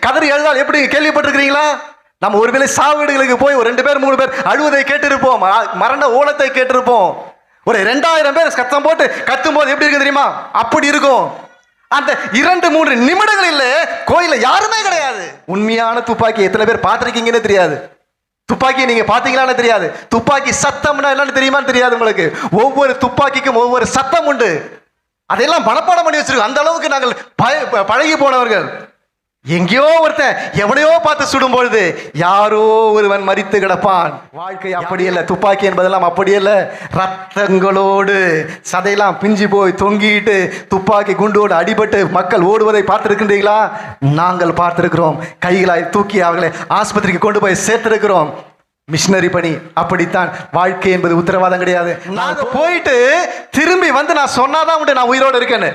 கதறி எழுதால் எப்படி கேள்விப்பட்டிருக்கிறீங்களா? நம்ம ஒருவேளை சாவீடுகளுக்கு போய் ஒரு ரெண்டு பேர் மூணு பேர் அழுவதை கேட்டிருப்போம். மரண ஓலத்தை கேட்டிருப்போம். ஒரு ரெண்டாயிரம் பேர் சத்தம் போட்டு கத்தும் போது எப்படி இருக்கு தெரியுமா? அப்படி இருக்கும். அந்த இரண்டு மூன்று நிமிடங்களில் கோயில்ல யாருமே கிடையாது. உண்மையான துப்பாக்கி எத்தனை பேர் பார்த்திருக்கீங்கன்னு தெரியாது. துப்பாக்கி நீங்க பாத்தீங்களான்னு தெரியாது. துப்பாக்கி சத்தம்னா என்னன்னு தெரியுமான்னு தெரியாது உங்களுக்கு. ஒவ்வொரு துப்பாக்கிக்கும் ஒவ்வொரு சத்தம் உண்டு. அதையெல்லாம் மனப்பாடம் பண்ணி வச்சிருக்கோம். அந்த அளவுக்கு நாங்கள் ப- பழகி போனவர்கள். எங்கேயோ ஒருத்தன் எவனையோ பார்த்து சுடும் பொழுது யாரோ ஒருவன் மரித்து கிடப்பான். வாழ்க்கை அப்படி இல்லை துப்பாக்கி என்பதெல்லாம் அப்படி இல்லை ரத்தங்களோடு சதையெல்லாம் பிஞ்சு போய் தொங்கிட்டு துப்பாக்கி குண்டோடு அடிபட்டு மக்கள் ஓடுவதை பார்த்திருக்கின்றீங்களா நாங்கள் பார்த்திருக்கிறோம். கைகளாய் தூக்கி அவர்களை ஆஸ்பத்திரிக்கு கொண்டு போய் சேர்த்திருக்கிறோம். மிஷினரி பணி அப்படித்தான். வாழ்க்கை என்பது உத்தரவாதம் கிடையாது. நாங்க போயிட்டு திரும்பி வந்து நான் சொன்னாதான் உண்டு நான் உயிரோடு இருக்கேன்னு.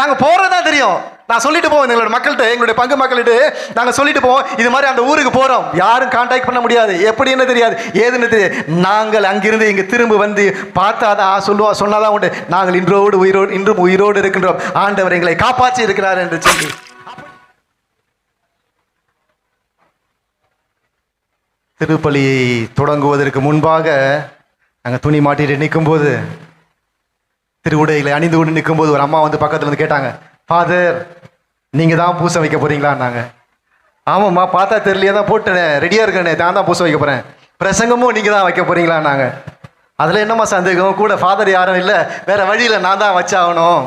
நாங்க போறதா தெரியும். நான் சொல்லிட்டு போவோம் எங்களோட மக்கள்கிட்ட எங்களுடைய பங்கு மக்கள்கிட்ட. நாங்கள் சொல்லிட்டு போவோம் இது மாதிரி அந்த ஊருக்கு போகிறோம் யாரும் கான்டாக்ட் பண்ண முடியாது. எப்படின்னு தெரியாது. ஏதுன்னு தெரியாது. நாங்கள் அங்கிருந்து இங்கே திரும்ப வந்து பார்த்தாதான் ஆ, சொல்லுவா சொன்னாதான் உண்டு. நாங்கள் இன்றோடு உயிரோடு இன்றும் உயிரோடு இருக்கின்றோம். ஆண்டவர் எங்களை காப்பாற்றி இருக்கிறார் என்று சொல்லி. திருப்பலியை தொடங்குவதற்கு முன்பாக நாங்கள் துணி மாட்டிட்டு நிற்கும்போது திருவுடைகளை அணிந்து கொண்டு நிற்கும்போது ஒரு அம்மா வந்து பக்கத்தில் வந்து கேட்டாங்க ஃபாதர் நீங்கள் தான் பூசை வைக்க போகிறீங்களான்னாங்க ஆமாம்மா பார்த்தா தெரியலையே தான் போட்டேன் ரெடியாக இருக்கேனே நான் தான் பூசை வைக்க போகிறேன் பிரசங்கமும் நீங்கள் தான் வைக்க போகிறீங்களான்னாங்க அதில் என்னம்மா சந்தேகம்? கூட ஃபாதர் யாரும் இல்லை வேறு வழியில் நான் தான் வச்சாகணும்.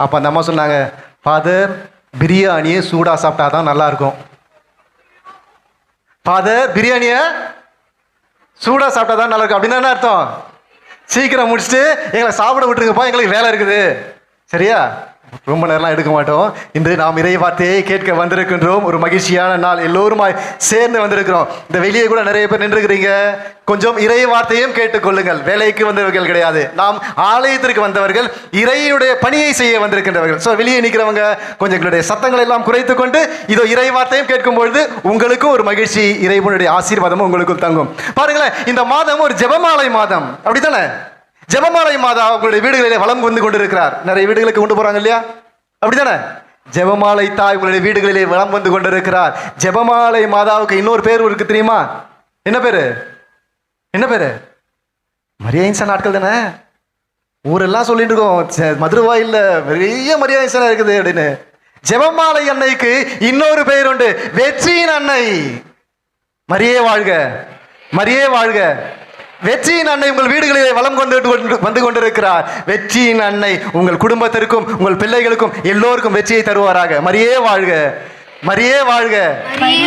அப்போ அந்த அம்மா சொன்னாங்க ஃபாதர் பிரியாணியை சூடாக சாப்பிட்டா தான் நல்லாயிருக்கும். ஃபாதர் பிரியாணியை சூடாக சாப்பிட்டா தான் நல்லா இருக்கும் அப்படின்னு என்ன அர்த்தம்? சீக்கிரம் முடிச்சுட்டு எங்களை சாப்பிட விட்டுருங்கப்பா எங்களுக்கு வேலை இருக்குது. சரியா? ரொம்ப நேரம்லாம் எடுக்க மாட்டோம். இன்று நாம் இறை வார்த்தையை கேட்க வந்திருக்கின்றோம். ஒரு மகிழ்ச்சியான நாள் எல்லோருமாய் சேர்ந்து வந்திருக்கிறோம். இந்த வெளியே கூட நிறைய பேர் நின்றுக்கிறீங்க கொஞ்சம் இறை வார்த்தையும் கேட்டுக்கொள்ளுங்கள். வேலைக்கு வந்தவர்கள் கிடையாது. நாம் ஆலயத்திற்கு வந்தவர்கள் இறையுடைய பணியை செய்ய வந்திருக்கின்றவர்கள். ஸோ வெளியே நிற்கிறவங்க கொஞ்சம் எங்களுடைய சத்தங்களை எல்லாம் குறைத்து கொண்டு இதோ இறை வார்த்தையும் கேட்கும்பொழுது உங்களுக்கும் ஒரு மகிழ்ச்சி இறைவனுடைய ஆசீர்வாதமும் உங்களுக்கும் தங்கும். பாருங்களேன் இந்த மாதம் ஒரு ஜெபமாலை மாதம். அப்படித்தானே? ஜெபமாலை மாதா உங்களுடைய வீடுகளிலே வளம் வந்து கொண்டிருக்கிறார். நிறைய வீடுகளுக்கு கொண்டு போறாங்க இல்லையா? அப்படித்தானே? ஜெபமாலை தாய் உங்களுடைய வீடுகளிலே வளம் வந்து கொண்டிருக்கிறார். ஜெபமாலை மாதாவுக்கு இன்னொரு பேர் இருக்கு தெரியுமா? என்ன பேரு? என்ன பேரு? மரியாதை நாட்கள் தானே? ஊரெல்லாம் சொல்லிட்டு இருக்கோம். மதுரவாயில் பெரிய மரியாதை இருக்குது அப்படின்னு. ஜெபமாலை அன்னைக்கு இன்னொரு பெயர் உண்டு. வெற்றியின் அன்னை. மரியே வாழ்க. மரியே வாழ்க. வெற்றியின் அன்னை உங்கள் வீடுகளிலே வளம் கொண்டு கொண்டு- வந்து கொண்டிருக்கிறார். வெற்றியின் அன்னை உங்கள் குடும்பத்திற்கும் உங்கள் பிள்ளைகளுக்கும் எல்லோருக்கும் வெற்றியை தருவாராக. மரியே வாழ்க. மரியே வாழ்க.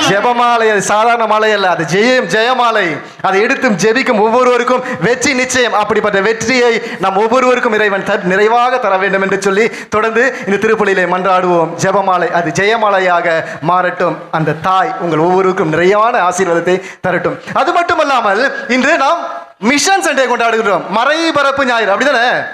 ஜெபமாலை அது சாதாரண மாலை அல்ல அது ஜெயம் ஜெயமாலை. அதை எடுத்தும் ஜெபிக்கும் ஒவ்வொருவருக்கும் வெற்றி நிச்சயம். அப்படிப்பட்ட வெற்றியை நாம் ஒவ்வொருவருக்கும் இறைவன் தர் நிறைவாக தர வேண்டும் என்று சொல்லி தொடர்ந்து இந்த திருப்பலியிலே மன்றாடுவோம். ஜெபமாலை அது ஜெயமாலையாக மாறட்டும். அந்த தாய் உங்கள் ஒவ்வொருவருக்கும் நிறைவான ஆசீர்வாதத்தை தரட்டும். அது மட்டுமல்லாமல் இன்று நாம் மிஷன் சண்டே கொண்டாடுகின்றோம். மறைபரப்பு ஞாயிறு. அப்படிதானே?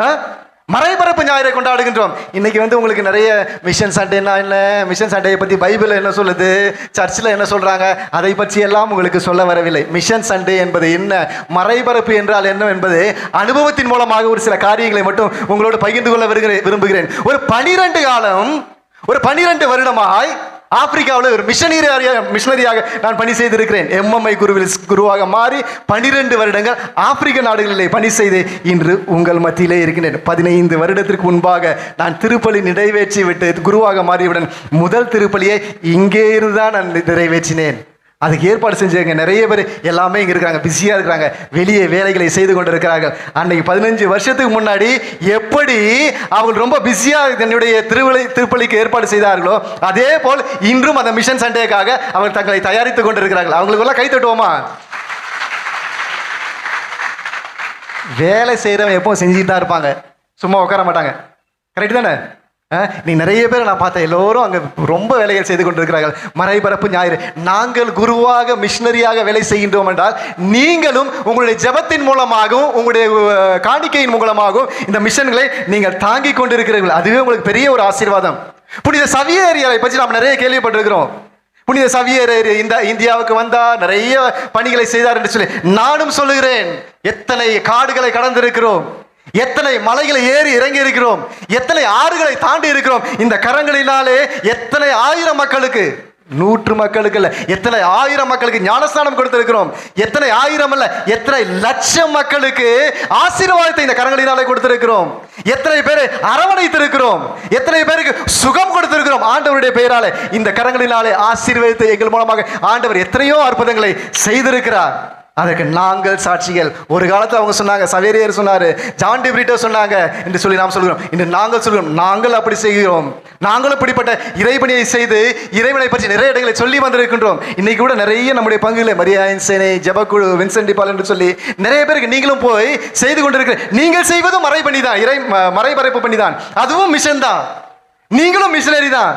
ஆ? மறைபரப்பு ஞாயிறை கொண்டாடுகின்றோம். இன்னைக்கு வந்து உங்களுக்கு நிறைய மிஷன் சண்டேனா என்ன? மிஷன் சண்டையை பற்றி பைபிள் என்ன சொல்லுது? சர்ச்சில் என்ன சொல்கிறாங்க அதை பற்றி எல்லாம் உங்களுக்கு சொல்ல வரவில்லை. மிஷன் சண்டே என்பது என்ன? மறைபரப்பு என்றால் என்ன என்பது அனுபவத்தின் மூலமாக ஒரு சில காரியங்களை மட்டும் உங்களோடு பகிர்ந்து கொள்ள விரும்புகிறேன். ஒரு பனிரெண்டு காலம் ஒரு பனிரெண்டு வருடமாய் ஆப்பிரிக்காவில் ஒரு மிஷனரியாக மிஷனரியாக நான் பணி செய்திருக்கிறேன். எம்எம்ஐ குருவில் குருவாக மாறி பனிரெண்டு வருடங்கள் ஆப்பிரிக்க நாடுகளிலே பணி செய்து இன்று உங்கள் மத்தியிலே இருக்கின்றேன். பதினைந்து வருடத்திற்கு முன்பாக நான் திருப்பலி நிறைவேற்றி விட்டு குருவாக மாறியவுடன் முதல் திருப்பலியை இங்கே இருந்து தான் நான் நிறைவேற்றினேன். அதுக்கு ஏற்பாடு செஞ்சவங்க நிறைய பேர் எல்லாமே இங்கே இருக்கிறாங்க பிஸியாக இருக்கிறாங்க வெளியே வேலைகளை செய்து கொண்டு இருக்கிறார்கள் அன்னைக்கு பதினஞ்சு வருஷத்துக்கு முன்னாடி எப்படி அவர்கள் ரொம்ப பிஸியாக தன்னுடைய திருவிழை திருப்பலிக்கு ஏற்பாடு செய்தார்களோ அதே போல் இன்றும் அந்த மிஷன் சண்டேக்காக அவர்கள் தங்களை தயாரித்துக் கொண்டிருக்கிறார்கள். அவங்களுக்கெல்லாம் கை தட்டுவோமா? வேலை செய்கிறவங்க எப்போ செஞ்சுட்டு தான் இருப்பாங்க. சும்மா உட்கார மாட்டாங்க. கரெக்ட் தானே? நீ நிறைய பேர் நான் பார்த்தேன். எல்லோரும் அங்கே ரொம்ப வேலைகள் செய்து கொண்டிருக்கிறார்கள். மறைபரப்பு ஞாயிறு. நாங்கள் குருவாக மிஷினரியாக வேலை செய்கின்றோம் என்றால் நீங்களும் உங்களுடைய ஜெபத்தின் மூலமாகவும் உங்களுடைய காணிக்கையின் மூலமாகவும் இந்த மிஷன்களை நீங்கள் தாங்கிக் கொண்டிருக்கிறீர்கள். அதுவே உங்களுக்கு பெரிய ஒரு ஆசீர்வாதம். புனித சவியேரியாவை பற்றி நாம் நிறைய கேள்விப்பட்டிருக்கிறோம். புனித சவியர் இந்த இந்தியாவுக்கு வந்தா நிறைய பணிகளை செய்தார் என்று சொல்லி நானும் சொல்லுகிறேன். எத்தனை காடுகளை கடந்திருக்கிறோம். எத்தனை மலைகளை ஏறி இறங்கி இருக்கிறோம்? எத்தனை ஆறுகளை தாண்டி இருக்கிறோம்? இந்த கரங்களினாலே எத்தனை ஆயிரம் மக்களுக்கு? நூற்று மக்களுக்கு இல்லை. எத்தனை ஆயிரம் மக்களுக்கு ஞானஸ்தானம் கொடுத்திருக்கிறோம்? எத்தனை ஆயிரம் அல்ல எத்தனை லட்சம் மக்களுக்கு ஆசீர்வாதத்தை இந்த கரங்களினாலே கொடுத்திருக்கிறோம்? எத்தனை பேர் அரவணைத்திருக்கிறோம்? எத்தனை பேருக்கு சுகம் கொடுத்திருக்கிறோம்? ஆண்டவருடைய பெயராலே இந்த கரங்களினாலே ஆசீர்வாதத்தை எங்கள் மூலமாக ஆண்டவர் எத்தனையோ அற்புதங்களை செய்திருக்கிறார். அதற்கு நாங்கள் சாட்சிகள். ஒரு காலத்தில் அவங்க சொன்னாங்க சவேரியர் சொன்னார் ஜான் டிபிரிட்டோ சொன்னாங்க என்று சொல்லி நாம் சொல்கிறோம். இன்று நாங்கள் சொல்கிறோம் நாங்கள் அப்படி செய்கிறோம். நாங்களும் இப்படிப்பட்ட இறைவனியை செய்து இறைவனை பற்றி நிறைய இடங்களை சொல்லி வந்திருக்கின்றோம். இன்னைக்கு கூட நிறைய நம்முடைய பங்குகளை மரியாயன் சேனை ஜபக்குழு வின்சென்ட் பால் என்று சொல்லி நிறைய பேருக்கு நீங்களும் போய் செய்து கொண்டிருக்கிற நீங்கள் செய்வதும் மறை பண்ணி தான் இறை ம- மறைபரப்பு பண்ணி தான் அதுவும் மிஷன் தான் நீங்களும் மிஷனரி தான்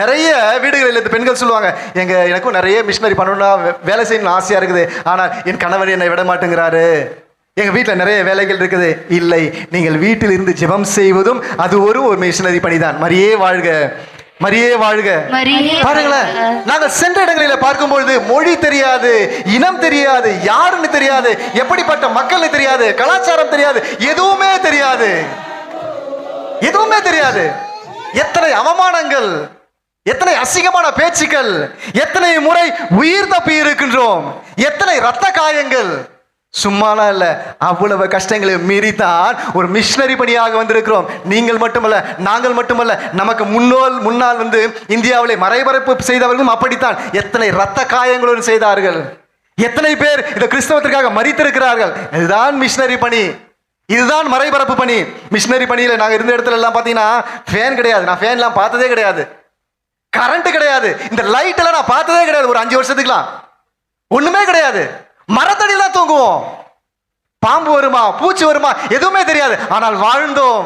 நிறைய வீடுகளில் இந்த பெண்கள் சொல்லுவாங்க எங்க எனக்கும் நிறைய மிஷினரி பண்ணணும்னா வேலை செய்யணும்னு ஆசையா இருக்குது. ஆனால் என் கணவர் என்னை விட மாட்டேங்கிறாரு. எங்க வீட்டில் நிறைய வேலைகள் இருக்குது. இல்லை நீங்கள் வீட்டில் இருந்து ஜெபம் செய்வதும் அது ஒரு ஒரு மிஷினரி பணிதான். மரியே வாழ்க. மரியே வாழ்க. பாருங்களேன் நாங்கள் சென்ற இடங்களில் பார்க்கும்பொழுது மொழி தெரியாது இனம் தெரியாது யாருன்னு தெரியாது எப்படிப்பட்ட மக்கள்னு தெரியாது கலாச்சாரம் தெரியாது எதுவுமே தெரியாது. எதுவுமே தெரியாது. எத்தனை அவமானங்கள். எத்தனை அசிங்கமான பேச்சுக்கள் எத்தனை முறை உயிர் தப்பி இருக்கின்றோம் எத்தனை ரத்த காயங்கள். சும்மாலாம் இல்லை அவ்வளவு கஷ்டங்களை மீறித்தான் ஒரு மிஷினரி பணியாக வந்திருக்கிறோம். நீங்கள் மட்டுமல்ல நாங்கள் மட்டுமல்ல நமக்கு முன்னோல் முன்னால் வந்து இந்தியாவிலே மறைபரப்பு செய்தவர்களும் அப்படித்தான். எத்தனை ரத்த காயங்களுடன் செய்தார்கள். எத்தனை பேர் இந்த கிறிஸ்தவத்திற்காக மறித்திருக்கிறார்கள் இதுதான் மிஷினரி பணி. இதுதான் மறைபரப்பு பணி. மிஷினரி பணியில் நாங்கள் இருந்த இடத்துல எல்லாம் பார்த்தீங்கன்னா ஃபேன் கிடையாது. நான் ஃபேன்லாம் பார்த்ததே கிடையாது. கரண்ட் கிடையாது. இந்த லைட் எல்லாம் நான் பார்த்ததே கிடையாது. ஒரு அஞ்சு வருஷத்துக்குலாம் ஒண்ணுமே கிடையாது. மரத்தடியில தான் தூங்குவோம். பாம்பு வருமா? பூச்சி வருமா? எதுவுமே தெரியாது. ஆனால் வாழ்ந்தோம்.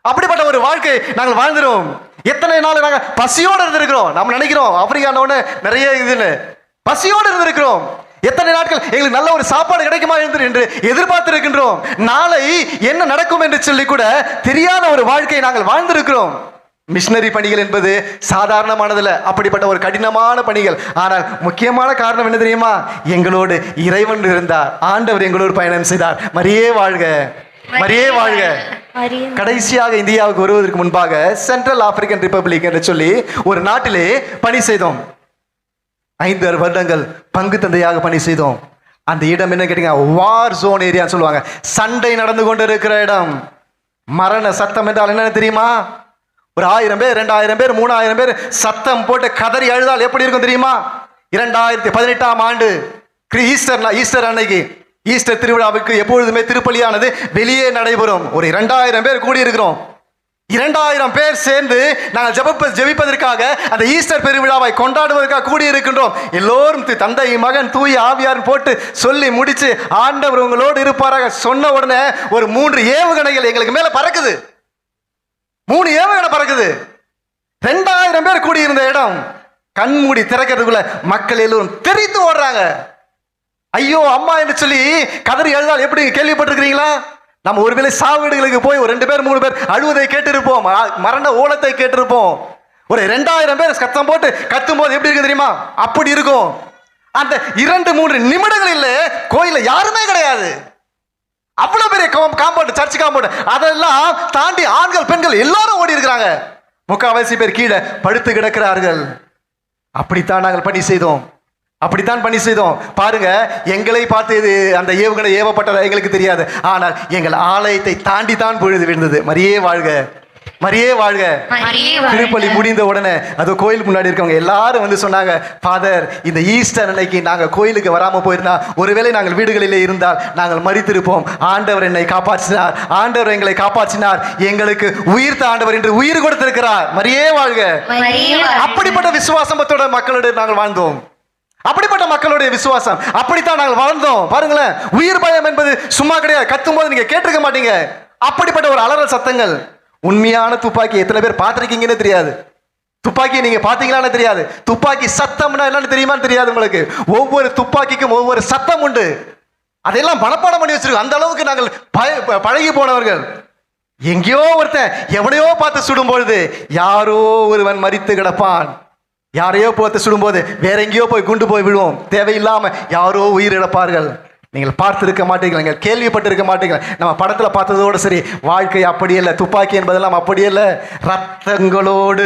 அப்படிப்பட்ட ஒரு வாழ்க்கை நாங்கள் வாழ்ந்துடும் எத்தனை நாள் நாங்கள் பசியோடு இருந்திருக்கிறோம். நம்ம நினைக்கிறோம். ஆப்பிரிக்கானோன்னு நிறைய இதுன்னு. பசியோடு இருந்திருக்கிறோம். எத்தனை நாட்கள் எங்களுக்கு நல்ல ஒரு சாப்பாடு கிடைக்குமா என்று என்று எதிர்பார்த்து இருக்கின்றோம் நாளை என்ன நடக்கும் என்று சொல்லி கூட தெரியாத ஒரு வாழ்க்கையை நாங்கள் வாழ்ந்திருக்கிறோம். மிஷினரி பணிகள் என்பது சாதாரணமானதில்ல. அப்படிப்பட்ட ஒரு கடினமான பணிகள். ஆனால் முக்கியமான காரணம் என்ன தெரியுமா? எங்களோடு இறைவன் இருந்தார். ஆண்டவர் எங்களோடு பயணம் செய்தார். மரியே வாழ்க. மரியே வாழ்க. கடைசியாக இந்தியாவுக்கு வருவதற்கு முன்பாக சென்ட்ரல் ஆப்பிரிக்கன் ரிப்பப்ளிக் என்று சொல்லி ஒரு நாட்டிலே பணி செய்தோம். ஐந்து ஆறு வருடங்கள் பங்கு தந்தையாக பணி செய்தோம். அந்த இடம் என்ன கேட்டீங்க? வார் ஜோன் ஏரியான்னு சொல்லுவாங்க. சண்டை நடந்து கொண்டு இருக்கிற இடம். மரண சத்தம் என்றால் என்னன்னு தெரியுமா? ஒரு ஆயிரம் பேர் ரெண்டாயிரம் பேர் மூணாயிரம் பேர் சத்தம் போட்டு கதறி அழுதால் எப்படி இருக்கும் தெரியுமா? இரண்டாயிரத்தி பதினெட்டாம் ஆண்டு ஈஸ்டர் ஈஸ்டர் அன்னைக்கு ஈஸ்டர் திருவிழாவுக்கு எப்பொழுதுமே திருப்பலியானது வெளியே நடைபெறும். ஒரு இரண்டாயிரம் பேர் கூடி இருக்கிறோம் இரண்டாயிரம் பேர் சேர்ந்து நாங்கள் ஜபப்ப ஜெபிப்பதற்காக அந்த ஈஸ்டர் பெருவிழாவை கொண்டாடுவதற்காக கூடி இருக்கின்றோம் எல்லோரும் தந்தை மகன் தூய் ஆவியார் போட்டு சொல்லி முடிச்சு ஆண்டவர் உங்களோடு இருப்பாராக சொன்ன உடனே ஒரு மூன்று ஏவுகணைகள் எங்களுக்கு மேலே பறக்குது. மூணு ஏவுகணை பறக்குது. ரெண்டாயிரம் பேர் கூடியிருந்த இடம். கண்மூடி திறக்கிறதுக்குள்ள மக்கள் எல்லோரும் தெரித்து ஓடுறாங்க. ஐயோ அம்மா என்று சொல்லி கதறி அழுதால் எப்படி கேள்விப்பட்டிருக்கிறீங்களா? நம்ம ஒருவேளை சாவீடுகளுக்கு போய் ஒரு ரெண்டு பேர் மூணு பேர் அழுவதை கேட்டிருப்போம். ம- மரண ஓலத்தை கேட்டிருப்போம். ஒரு ரெண்டாயிரம் பேர் சத்தம் போட்டு கத்தும் போது எப்படி இருக்கு தெரியுமா? அப்படி இருக்கும். அந்த இரண்டு மூன்று நிமிடங்களில் கோயில யாருமே கிடையாது. அவ்வளோ பெரிய காம்பவுண்ட் சர்ச் காம்பவுண்ட் அதெல்லாம் தாண்டி ஆண்கள் பெண்கள் எல்லாரும் ஓடி இருக்கிறாங்க. முக்காவாசி பேர் கீழே படுத்து கிடக்கிறார்கள். அப்படித்தான் நாங்கள் பணி செய்தோம். அப்படித்தான் பணி செய்தோம். பாருங்க எங்களை பார்த்து இது அந்த ஏவுகணை ஏவப்பட்டதா எங்களுக்கு தெரியாது. ஆனால் எங்கள் ஆலயத்தை தாண்டி தான் பொழுது விழுந்தது. மரியே வாழ்க. மரியே வாழ்க. திருப்பலி முடிந்த உடனே அது கோயில் முன்னாடி இருக்கவங்க எல்லாரும் வந்து சொன்னாங்க ஃபாதர் இந்த ஈஸ்டர் அன்னைக்கு நாங்க கோயிலுக்கு வராம போயிருந்தா ஒருவேளை நாங்கள் வீடுகளிலே இருந்தால் நாங்கள் மறித்திருப்போம் ஆண்டவர் என்னை காப்பாற்றினார். ஆண்டவர் எங்களை காப்பாற்றினார். எங்களுக்கு உயிர்த்த ஆண்டவர் என்று உயிர் கொடுத்திருக்கிறார். மரியே வாழ்க. மரியே வாழ்க. அப்படிப்பட்ட விசுவாசத்தோட மக்களோடு நாங்கள் வாழ்ந்தோம். அப்படிப்பட்ட மக்களுடைய விசுவாசம் அப்படித்தான் நாங்கள் வாழ்ந்தோம். பாருங்களேன் உயிர் பயம் என்பது சும்மா கிடையாது. கத்தும் போது நீங்க கேட்டிருக்க மாட்டீங்க. அப்படிப்பட்ட ஒரு அலறல் சத்தங்கள். உண்மையான துப்பாக்கி எத்தனை பேர் பார்த்துருக்கீங்கன்னு தெரியாது. துப்பாக்கி நீங்க பாத்தீங்களான்னு தெரியாது. துப்பாக்கி சத்தம்னா என்னன்னு தெரியுமான்னு தெரியாது உங்களுக்கு. ஒவ்வொரு துப்பாக்கிக்கும் ஒவ்வொரு சத்தம் உண்டு. அதெல்லாம் மனப்பாடம் பண்ணி வச்சிருக்கோம். அந்த அளவுக்கு நாங்கள் ப- பழகி போனவர்கள். எங்கேயோ ஒருத்தன் எவனையோ பார்த்து சுடும் பொழுது யாரோ ஒருவன் மரித்து கிடப்பான். யாரையோ பார்த்து சுடும்போது வேற எங்கேயோ போய் குண்டு போய் விழுவோம் தேவையில்லாம யாரோ உயிரிழப்பார்கள் நீங்கள் பார்த்திருக்க மாட்டீர்கள் நீங்கள் கேள்விப்பட்டிருக்க மாட்டீர்கள். நம்ம படத்தில் பார்த்ததோடு சரி வாழ்க்கை அப்படி இல்லை துப்பாக்கி என்பதெல்லாம் அப்படி இல்லை. ரத்தங்களோடு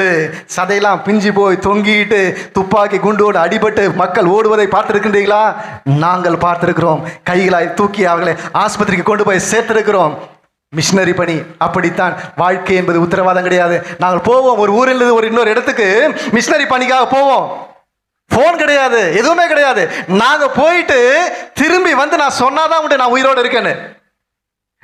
சதையெல்லாம் பிஞ்சு போய் தொங்கிட்டு துப்பாக்கி குண்டோடு அடிபட்டு மக்கள் ஓடுவதை பார்த்துருக்கின்றீங்களா நாங்கள் பார்த்துருக்கிறோம். கைகளாய் தூக்கி அவர்களை ஆஸ்பத்திரிக்கு கொண்டு போய் சேர்த்திருக்கிறோம். மிஷினரி பணி அப்படித்தான். வாழ்க்கை என்பது உத்தரவாதம் கிடையாது. நாங்கள் போவோம் ஒரு ஊரில் இருந்து ஒரு இன்னொரு இடத்துக்கு மிஷினரி பணிக்காக போவோம். ஃபோன் கிடையாது எதுவுமே கிடையாது. நாங்கள் போயிட்டு திரும்பி வந்து நான் சொன்னாதான் உண்டு நான் உயிரோடு இருக்கேன்னு.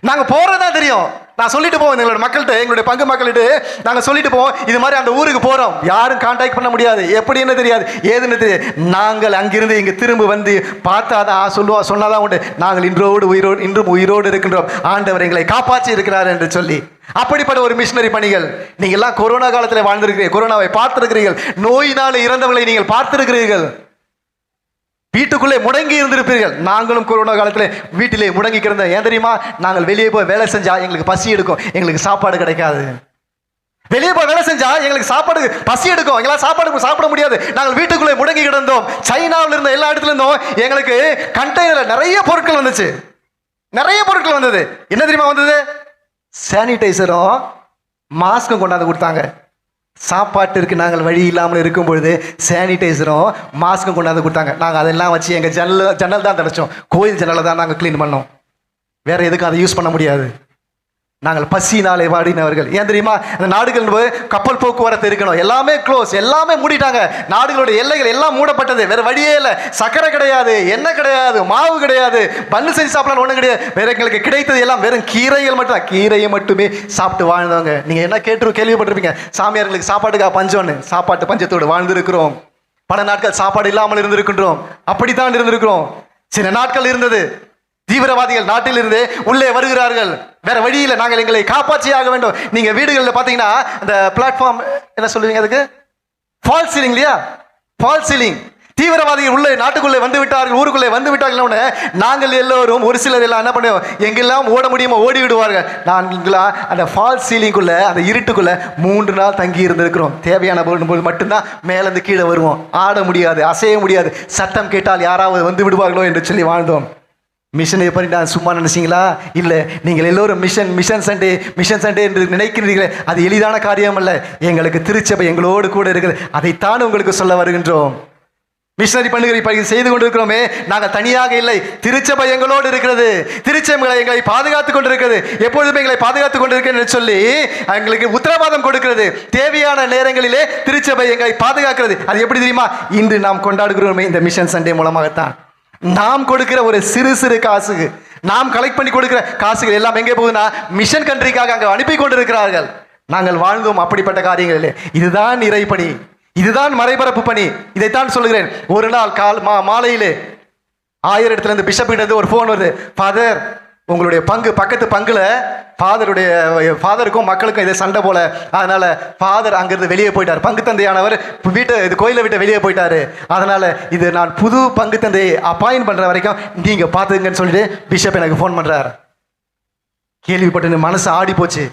நாங்கள் போகிறதா தெரியும். நான் சொல்லிட்டு போவோம் எங்களோட மக்கள்கிட்ட எங்களுடைய பங்கு மக்கள்கிட்ட. நாங்கள் சொல்லிட்டு போவோம் இது மாதிரி அந்த ஊருக்கு போகிறோம் யாரும் கான்டாக்ட் பண்ண முடியாது. எப்படின்னு தெரியாது. ஏதுன்னு தெரியாது. நாங்கள் அங்கிருந்து இங்கே திரும்ப வந்து பார்த்தாதான் சொல்லுவா சொன்னாதான் உண்டு. நாங்கள் இன்றோடு உயிரோடு இன்றும் உயிரோடு இருக்கின்றோம். ஆண்டவர் எங்களை காப்பாற்றி இருக்கிறார் என்று சொல்லி. அப்படிப்பட்ட ஒரு மிஷினரி பணிகள். நீங்க எல்லாம் கொரோனா காலத்தில் வாழ்ந்திருக்கிறீர்கள் கொரோனாவை பார்த்திருக்கிறீர்கள். நோயினால் இறந்தவர்களை நீங்கள் பார்த்திருக்கிறீர்கள். வீட்டுக்குள்ளே முடங்கி இருந்திருப்பீர்கள். நாங்களும் கொரோனா காலத்தில் வீட்டிலே முடங்கி கிடந்தோம் ஏன் தெரியுமா? நாங்கள் வெளியே போய் வேலை செஞ்சா எங்களுக்கு பசி எடுக்கும். எங்களுக்கு சாப்பாடு கிடைக்காது. வெளியே போய் வேலை செஞ்சா எங்களுக்கு சாப்பாடு பசி எடுக்கும். எங்களால் சாப்பாடு சாப்பிட முடியாது. நாங்கள் வீட்டுக்குள்ளே முடங்கி கிடந்தோம். சைனாவில் இருந்த எல்லா இடத்துல இருந்தோம் எங்களுக்கு கண்டெய்னரில் நிறைய பொருட்கள் வந்துச்சு. நிறைய பொருட்கள் வந்தது. என்ன தெரியுமா வந்தது? சானிடைசரும் மாஸ்க்கும் கொண்டாந்து கொடுத்தாங்க. சாப்பாட்டிற்கு நாங்கள் வழி இல்லாமல் இருக்கும் பொழுது சானிடைசரும் மாஸ்க்கும் கொண்டாந்து கொடுத்தாங்க. நாங்கள் அதெல்லாம் வச்சு எங்கள் ஜன்னல் ஜன்னல் தான் தடைச்சோம் கோயில் ஜன்னலை தான் நாங்கள் க்ளீன் பண்ணோம். வேறு எதுக்கும் அதை யூஸ் பண்ண முடியாது? நாங்கள் பசினாலே வாடினவர்கள். ஏன் தெரியுமா? அந்த நாடுகள் கப்பல் போக்குவரத்து இருக்கணும். எல்லாமே க்ளோஸ் எல்லாமே மூடிட்டாங்க. நாடுகளுடைய எல்லைகள் எல்லாம் மூடப்பட்டது. வேற வழியே இல்லை. சக்கரை கிடையாது எண்ணெய் கிடையாது மாவு கிடையாது பண்ணு செஞ்சு சாப்பிடலாம் ஒன்றும் கிடையாது. வேற எங்களுக்கு கிடைத்தது எல்லாம் வெறும் கீரைகள் மட்டும் தான். கீரையை மட்டுமே சாப்பிட்டு வாழ்ந்தவங்க. நீங்கள் என்ன கேட்டு கேள்விப்பட்டிருப்பீங்க? சாமியார்களுக்கு சாப்பாட்டுக்காக பஞ்சம்னு. சாப்பாட்டு பஞ்சத்தோடு வாழ்ந்திருக்கிறோம். பல நாட்கள் சாப்பாடு இல்லாமல் இருந்திருக்கின்றோம். அப்படித்தான் இருந்திருக்கிறோம். சில நாட்கள் இருந்தது. தீவிரவாதிகள் நாட்டில் இருந்து உள்ளே வருகிறார்கள். வேற வழியில் நாங்கள் எங்களை காப்பாற்றி ஆக வேண்டும். நீங்க வீடுகளில் பாத்தீங்கன்னா அந்த பிளாட்ஃபார்ம் என்ன சொல்லுவீங்க அதுக்கு? ஃபால் சீலிங் இல்லையா? ஃபால் சீலிங் தீவிரவாதிகள் உள்ளே நாட்டுக்குள்ளே வந்து விட்டார்கள் ஊருக்குள்ளே வந்து விட்டார்கள் நாங்கள் எல்லோரும் ஒரு சிலர் எல்லாம் என்ன பண்ணுவோம்? எங்கெல்லாம் ஓட முடியுமோ ஓடி விடுவார்கள். நாங்களா அந்த ஃபால் சீலிங்குள்ள அந்த இருட்டுக்குள்ள மூன்று நாள் தங்கி இருந்திருக்கிறோம். தேவையான போது மட்டும்தான் மேலேருந்து கீழே வருவோம். ஆட முடியாது அசைய முடியாது. சத்தம் கேட்டால் யாராவது வந்து விடுவார்களோ என்று சொல்லி வாழ்ந்தோம். மிஷனை எப்படி நான் சும்மா நினைச்சிங்களா? இல்லை நீங்கள் எல்லோரும் mission mission Sunday mission Sunday என்று நினைக்கிறீர்களே அது எளிதான காரியம் அல்ல எங்களுக்கு திருச்சபை எங்களோடு கூட இருக்குது. அதைத்தான் உங்களுக்கு சொல்ல வருகின்றோம். மிஷனரி பண்ணுகிற பணி செய்து கொண்டிருக்கிறோமே நாங்கள் தனியாக இல்லை. திருச்சபை எங்களோடு இருக்கிறது. திருச்சபைகளை எங்களை பாதுகாத்துக் கொண்டிருக்கிறது. எப்பொழுதுமே எங்களை பாதுகாத்துக் கொண்டிருக்கிறது என்று சொல்லி எங்களுக்கு உத்தரவாதம் கொடுக்கிறது. தேவையான நேரங்களிலே திருச்சபை எங்களை பாதுகாக்கிறது. அது எப்படி தெரியுமா? இன்று நாம் கொண்டாடுகிறோமே இந்த மிஷன் சண்டே மூலமாகத்தான். நாம் கொடுக்கிற ஒரு சிறு சிறு காசுக்கு நாம் கலெக்ட் பண்ணி கொடுக்கிற காசுகள் எல்லாம் எங்கே போகுதுன்னா மிஷன் கண்ட்ரிக்காக அங்கே அனுப்பி கொண்டிருக்கிறார்கள். நாங்கள் வாழ்ந்தோம் அப்படிப்பட்ட காரியங்களிலே. இதுதான் இறைப்பணி. இதுதான் மறைபரப்பு பணி. இதைத்தான் சொல்லுகிறேன். ஒரு நாள் கால் மா மாலையிலே ஆயிரம் இடத்துல இருந்து பிஷப் கிட்ட ஒரு ஃபோன் வருது. ஃபாதர் உங்களுடைய பங்கு பக்கத்து பங்குல ஃபாதருடைய ஃபாதருக்கும் மக்களுக்கும் இதே சண்டை போல. அதனால் ஃபாதர் அங்கேருந்து வெளியே போயிட்டார். பங்கு தந்தையானவர் வீட்டை இது கோயிலை விட்டு வெளியே போயிட்டாரு. அதனால் இது நான் புது பங்கு தந்தையை அப்பாயின் பண்ணுற வரைக்கும் நீங்கள் பார்த்துங்கன்னு சொல்லிட்டு பிஷப் எனக்கு ஃபோன் பண்ணுறார் கேள்விப்பட்டு மனசு ஆடி போச்சு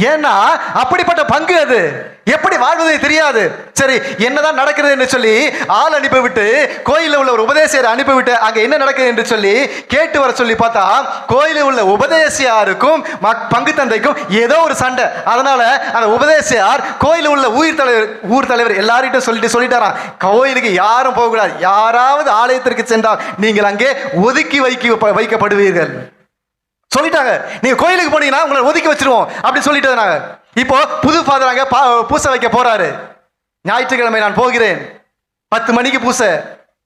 ஏன்னா அப்படிப்பட்ட பங்கு அது. எப்படி வாழ்வதே தெரியாது. சரி என்னதான் நடக்கிறது என்று சொல்லி ஆள் அனுப்பிவிட்டு கோயிலில் உள்ள ஒரு உபதேசியரை அனுப்பிவிட்டு அங்க என்ன நடக்குது என்று சொல்லி கேட்டு வர சொல்லி பார்த்தா கோயிலில் உள்ள உபதேசியாருக்கும் மக்- பங்கு தந்தைக்கும் ஏதோ ஒரு சண்டை. அதனால அந்த உபதேசியார் கோயிலில் உள்ள ஊர் தலைவர் ஊர் தலைவர் எல்லார்கிட்டும் சொல்லிட்டு சொல்லிட்டாராம். கோயிலுக்கு யாரும் போகக்கூடாது. யாராவது ஆலயத்திற்கு சென்றால் நீங்கள் அங்கே ஒதுக்கி வைக்க வைக்கப்படுவீர்கள். சொல்லிட்டாங்க. நீங்க கோயிலுக்கு போனீங்கன்னா உங்களை ஒதுக்கி வச்சிருவோம். அப்படின்னு சொல்லிட்டு நாங்க இப்போ புது ஃபாதர் அங்க பா- பூசை வைக்க போறாரு. ஞாயிற்றுக்கிழமை நான் போகிறேன். பத்து மணிக்கு பூசை.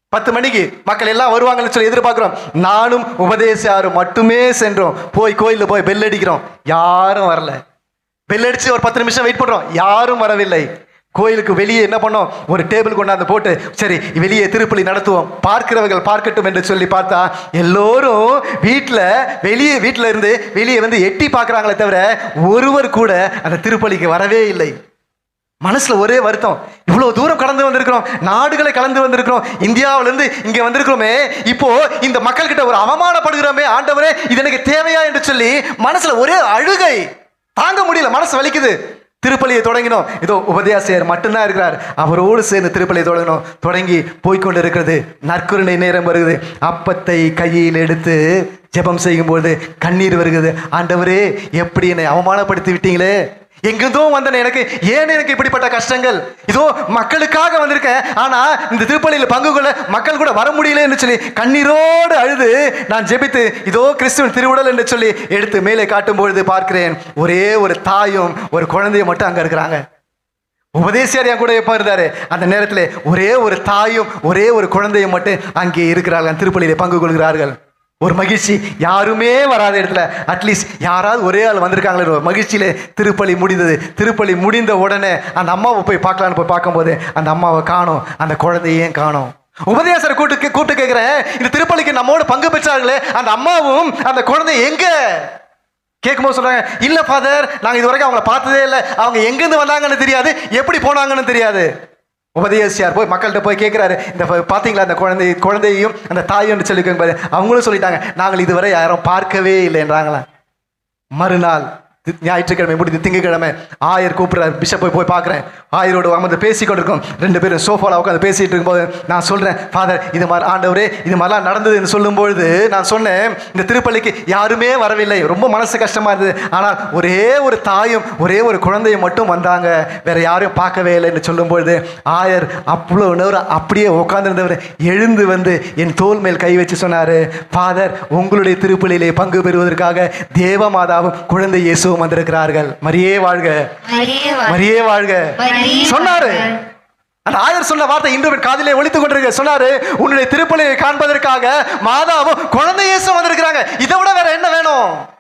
பத்து மணிக்கு மக்கள் எல்லாம் வருவாங்கன்னு சொல்லி எதிர்பார்க்குறோம். நானும் உபதேசியாரும் மட்டுமே சென்றோம். போய் கோயிலில் போய் பெல் அடிக்கிறோம். யாரும் வரல. பெல் அடிச்சு ஒரு பத்து நிமிஷம் வெயிட் பண்ணுறோம் யாரும் வரவில்லை. கோயிலுக்கு வெளியே என்ன பண்ணோம்? ஒரு டேபிள் கொண்டாந்து போட்டு சரி வெளியே திருப்பலி நடத்துவோம். பார்க்கிறவர்கள் பார்க்கட்டும் என்று சொல்லி பார்த்தா எல்லோரும் வீட்டில் வெளியே வீட்டில் இருந்து வெளியே வந்து எட்டி பார்க்குறாங்களே தவிர ஒருவர் கூட அந்த திருப்பலிக்கு வரவே இல்லை. மனசில் ஒரே வருத்தம். இவ்வளோ தூரம் கடந்து வந்திருக்கிறோம். நாடுகளை கலந்து வந்திருக்கிறோம். இந்தியாவிலேருந்து இங்கே வந்திருக்கிறோமே. இப்போ இந்த மக்கள்கிட்ட ஒரு அவமானப்படுகிறோமே. ஆண்டவரே இது எனக்கு தேவையா என்று சொல்லி மனசில் ஒரே அழுகை. தாங்க முடியல. மனசு வலிக்குது. திருப்பலியை தொடங்கினோம். இதோ உபதேசையர் மட்டும்தான் இருக்கிறார். அவரோடு சேர்ந்து திருப்பலியை தொடங்கினோம். தொடங்கி போய்க்கொண்டு இருக்கிறது நற்குருணை நேரம் வருகிறது. அப்பத்தை கையில் எடுத்து ஜெபம் செய்யும்போது கண்ணீர் வருகிறது. ஆண்டவரே எப்படி என்னை அவமானப்படுத்தி விட்டீங்களே? எங்கிருந்தோ வந்தன எனக்கு. ஏன் எனக்கு இப்படிப்பட்ட கஷ்டங்கள்? இதோ மக்களுக்காக வந்திருக்கேன். ஆனா இந்த திருப்பலியில் பங்கு கொள்ள மக்கள் கூட வர முடியலன்னு சொல்லி கண்ணீரோடு அழுது நான் ஜெபித்து இதோ கிறிஸ்துவின் திருவுடல் என்று சொல்லி எடுத்து மேலே காட்டும் பொழுது பார்க்கிறேன். ஒரே ஒரு தாயும் ஒரு குழந்தையும் மட்டும் அங்க இருக்கிறாங்க. உபதேசியார் என் கூட எப்போ இருந்தாரு? அந்த நேரத்தில் ஒரே ஒரு தாயும் ஒரே ஒரு குழந்தையும் மட்டும் அங்கே இருக்கிறார்கள். திருப்பலியில் பங்கு கொள்கிறார்கள். ஒரு மகிழ்ச்சி. யாருமே வராத இடத்துல அட்லீஸ்ட் யாராவது ஒரே ஆள் வந்திருக்காங்களே ஒரு மகிழ்ச்சியிலே திருப்பலி முடிந்தது. திருப்பலி முடிந்த உடனே அந்த அம்மாவை போய் பார்க்கலான்னு போய் பார்க்கும்போது அந்த அம்மாவை காணும். அந்த குழந்தையே காணும்? உபதேசரை கூட்டு கூப்பிட்டு கேட்குறேன். இந்த திருப்பலிக்கு நம்மோடு பங்கு பெற்றார்களே அந்த அம்மாவும் அந்த குழந்தை எங்க? கேட்கும்போது சொல்றாங்க இல்லை ஃபாதர் நாங்கள் இது வரைக்கும் அவங்கள பார்த்ததே இல்லை. அவங்க எங்கேருந்து வந்தாங்கன்னு தெரியாது. எப்படி போனாங்கன்னு தெரியாது. உபதேசியார் போய் மக்கள்கிட்ட போய் கேட்குறாரு இந்த பார்த்தீங்களா அந்த குழந்தை குழந்தையையும் அந்த தாயும் சொல்லி அவங்களும் சொல்லிட்டாங்க. நாங்கள் இதுவரை யாரும் பார்க்கவே இல்லைன்றாங்களாம். மறுநாள் ஞாயிற்றுக்கிழமை முடிஞ்சு திங்கக்கிழமை. ஆயர் கூப்பிடுறாரு. பிஷப் போய் போய் பார்க்குறேன். ஆயரோடு அமர்ந்து பேசி கொண்டிருக்கோம் ரெண்டு பேரும் சோஃபாவில் உட்காந்து பேசிகிட்டு இருக்கும்போது நான் சொல்கிறேன் ஃபாதர் இது மாதிரி ஆண்டவரே இது மாதிரிலாம் நடந்ததுன்னு சொல்லும்பொழுது நான் சொன்னேன் இந்த திருப்பள்ளிக்கு யாருமே வரவில்லை. ரொம்ப மனசு கஷ்டமாக இருந்தது. ஆனால் ஒரே ஒரு தாயும் ஒரே ஒரு குழந்தையும் மட்டும் வந்தாங்க. வேறு யாரையும் பார்க்கவே இல்லைன்னு சொல்லும்பொழுது ஆயர் அவ்வளோ நேரம் அப்படியே உட்காந்துருந்தவர் எழுந்து வந்து என் தோல் மேல் கை வச்சு சொன்னார் ஃபாதர் உங்களுடைய திருப்பள்ளியிலே பங்கு பெறுவதற்காக தேவமாதாவும் குழந்தை இயேசுவும் வந்திருக்கிறார்கள். மரியே வாழ்க. மரியே வாழ்க. சொன்னாரு. அந்த ஆயர் சொன்ன வார்த்தை இன்று காதிலே ஒலித்துக் கொண்டிருக்க. சொன்னாரு உன்னுடைய திருப்பலியை காண்பதற்காக மாதாவும் குழந்தை இயேசுவும் வந்திருக்கிறாங்க. இதை விட வேற என்ன வேணும்?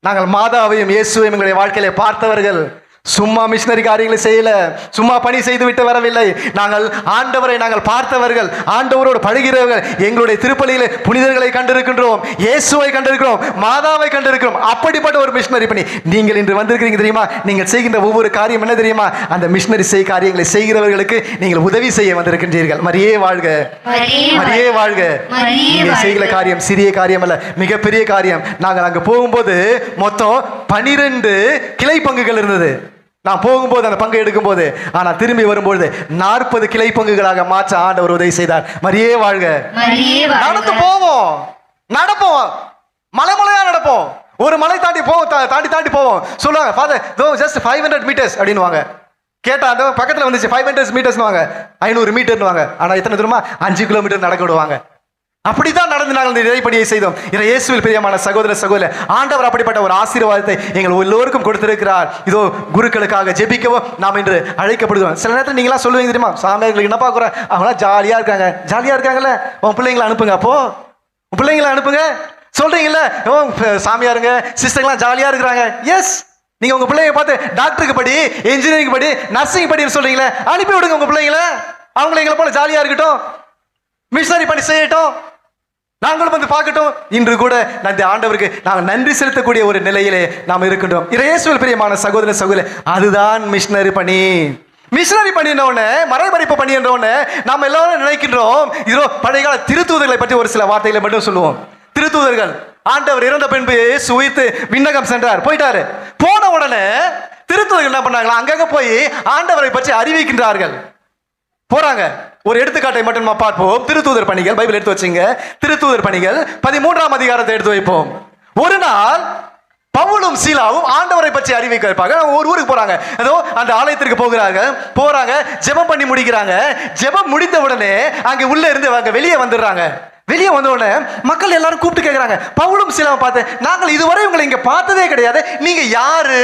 நாங்கள் மாதாவையும் இயேசுவையும் எங்களுடைய வாழ்க்கையில பார்த்தவர்கள். சும்மா மிஷினரி காரியங்களை செய்யல சும்மா பணி செய்து விட்டு வரவில்லை. நாங்கள் ஆண்டவரை நாங்கள் பார்த்தவர்கள் ஆண்டவரோடு பழகிறவர்கள் எங்களுடைய திருப்பலியிலே புனிதர்களை கண்டிருக்கின்றோம் இயேசுவை கண்டிருக்கிறோம் மாதாவை கண்டிருக்கிறோம். அப்படிப்பட்ட ஒரு மிஷினரி பணி. நீங்கள் இன்று வந்திருக்கிறீங்க தெரியுமா? நீங்கள் செய்கின்ற ஒவ்வொரு காரியம் என்ன தெரியுமா? அந்த மிஷினரி செய் காரியங்களை செய்கிறவர்களுக்கு நீங்கள் உதவி செய்ய வந்திருக்கின்றீர்கள். மரியே வாழ்க. மரியே வாழ்க. மரியே நீங்க வாழ்க. செய்கிற காரியம் சிறிய காரியம் அல்ல மிகப்பெரிய காரியம். நாங்கள் அங்க போகும்போது மொத்தம் பனிரெண்டு கிளை பங்குகள் இருந்தது. நான் போகும்போது அந்த பங்கை எடுக்கும்போது ஆனா திரும்பி வரும்போது நாற்பது கிளை பங்குகளாக மாற்ற ஆண்டவர் உதவி செய்தார். மரியே வாழ்க. நடந்து போவோம். நடப்போம். மலை மலையா நடப்போம். ஒரு மலை தாண்டி போவோம் தாண்டி தாண்டி போவோம். சொல்லுவாங்க ஃபாதர் தோ ஜஸ்ட் ஃபைவ் ஹண்ட்ரட் மீட்டர்ஸ் அப்படின்னுவாங்க கேட்டா அந்த பக்கத்துல வந்துச்சு ஃபைவ் ஹண்ட்ரட் மீட்டர்ஸ்னுவாங்க ஐநூறு மீட்டர்னுவாங்க ஆனா எத்தனை தூரமா? அஞ்சு கிலோமீட்டர் நடக்க விடுவாங்க. அப்படிதான் நடந்து நாங்கள் இந்த செய்தோம். இறை இயேசுவில் பிரியமான சகோதர சகோதர ஆண்டவர் அப்படிப்பட்ட ஒரு ஆசீர்வாதத்தை எங்கள் எல்லோருக்கும் கொடுத்திருக்கிறார். இதோ குருக்களுக்காக ஜெபிக்கவும் நாம் இன்று அழைக்கப்படுகிறோம். சில நேரத்தில் நீங்களாம் சொல்லுவீங்க தெரியுமா? சாமியார்களுக்கு என்ன பார்க்குறோம் அவங்களாம் ஜாலியா இருக்காங்க. ஜாலியா இருக்காங்கல்ல? உன் பிள்ளைங்களை அனுப்புங்க அப்போ. உன் பிள்ளைங்களை அனுப்புங்க. சொல்றீங்கல்ல? ஓ சாமியாருங்க சிஸ்டர்லாம் ஜாலியா இருக்கிறாங்க. எஸ் நீங்க உங்க பிள்ளைங்க பார்த்து டாக்டருக்கு படி இன்ஜினியரிங் படி நர்சிங் படின்னு சொல்றீங்களே அனுப்பி விடுங்க உங்க பிள்ளைங்களை. அவங்கள எங்களை போல ஜாலியா இருக்கட்டும். மிஷினரி பண்ணி செய்யட்டும். நாங்களும் வந்து பார்க்கட்டும். இன்று கூட நான் இந்த ஆண்டவருக்கு நாங்கள் நன்றி செலுத்தக்கூடிய ஒரு நிலையிலே நாம் இருக்கின்றோம். இறையேசுவில் பிரியமான சகோதர சகோதர அதுதான் மிஷினரி பணி. மிஷினரி பண்ணின உடனே மறைமறிப்பு நாம் எல்லாரும் நினைக்கின்றோம் இதோ பழைய கால திருத்தூதர்களை பற்றி ஒரு சில வார்த்தைகளை மட்டும் சொல்லுவோம். திருத்தூதர்கள் ஆண்டவர் இறந்த பின்பு சுவித்து விண்ணகம் சென்றார். போயிட்டாரு. போன உடனே திருத்தூதர்கள் என்ன பண்ணாங்களா அங்கங்க போய் ஆண்டவரை பற்றி அறிவிக்கின்றார்கள். போறாங்க. ஒரு எடுத்துக்காட்டை மட்டும் நம்ம பார்ப்போம். திருத்தூதர் பணிகள் பைபிள் எடுத்து வச்சுங்க. திருத்தூதர் பணிகள் பதிமூன்றாம் அதிகாரத்தை எடுத்து வைப்போம். ஒரு நாள் பவுலும் சீலாவும் ஆண்டவரை பற்றி அறிவிக்க இருப்பாங்க அவங்க ஒரு ஊருக்கு போறாங்க. ஏதோ அந்த ஆலயத்திற்கு போகிறாங்க போறாங்க ஜெபம் பண்ணி முடிக்கிறாங்க. ஜெபம் முடிந்த உடனே அங்கே உள்ள இருந்து அவங்க வெளியே வந்துடுறாங்க. வெளியே வந்த உடனே மக்கள் எல்லாரும் கூப்பிட்டு கேட்குறாங்க பவுலும் சீலாவும் பார்த்து நாங்கள் இதுவரை உங்களை இங்க பார்த்ததே கிடையாது. நீங்க யாரு?